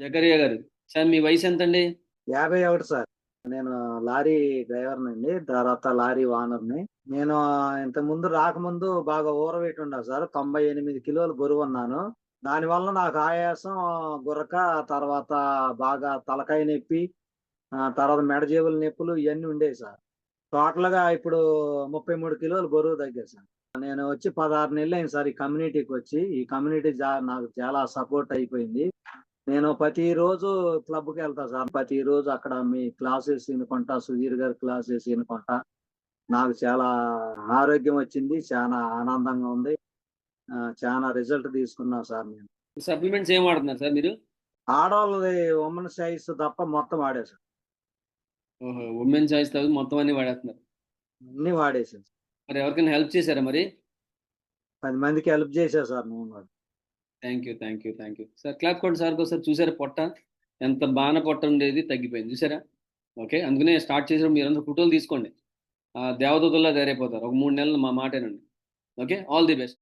జకరియా గారు. సార్ మీ వయసు ఎంత అండి యాభై ఒకటి సార్. నేను లారీ డ్రైవర్ని అండి తర్వాత లారీ ఓనర్ని. నేను ఇంత ముందు రాకముందు బాగా ఊరవేటి ఉండా సార్. తొంభై ఎనిమిది కిలోలు బరువు ఉన్నాను దానివల్ల నాకు ఆయాసం గురక తర్వాత బాగా తలకాయ నొప్పి తర్వాత మెడజేబుల నొప్పులు ఇవన్నీ ఉండేవి సార్. టోటల్గా ఇప్పుడు ముప్పై మూడు కిలోలు బరువు తగ్గారు సార్. నేను వచ్చి పదహారు నెలలు అయింది సార్ ఈ కమ్యూనిటీకి వచ్చి. ఈ కమ్యూనిటీ నాకు చాలా సపోర్ట్ అయిపోయింది. నేను ప్రతిరోజు క్లబ్కి వెళ్తా సార్. ప్రతిరోజు అక్కడ మీ క్లాసెస్ వినుకుంటా సుధీర్ గారి క్లాసెస్ వినుకుంటా నాకు చాలా ఆరోగ్యం వచ్చింది చాలా ఆనందంగా ఉంది. చాలా రిజల్ట్ తీసుకున్నా సార్ నేను. సప్లిమెంట్స్ ఏం వాడుతున్నారు సార్ మీరు? ఆడవాళ్ళది ఉమెన్ సైజ్ తప్ప మొత్తం వాడేసాను ఉమెన్ చాయిస్ తగ్గ మొత్తం అన్ని వాడేస్తున్నారు. అన్ని వాడేసాను మరి ఎవరికైనా హెల్ప్ చేశారా మరి? పది మందికి హెల్ప్ చేశా సార్ నేను. Thank you thank you thank you sir clap కొట్టి సార్ ఒకసారి చూసారా పొట్ట? ఎంత బాగా పొట్ట ఉండేది తగ్గిపోయింది. చూసారా? ఓకే అందుకనే స్టార్ట్ చేసిన మీరందరూ ఫోటోలు తీసుకోండి. ఆ, దేవదూతల్లా తయారైపోతారు. ఒక మూడు నెలలు మా మాటేనండి. Okay all the best.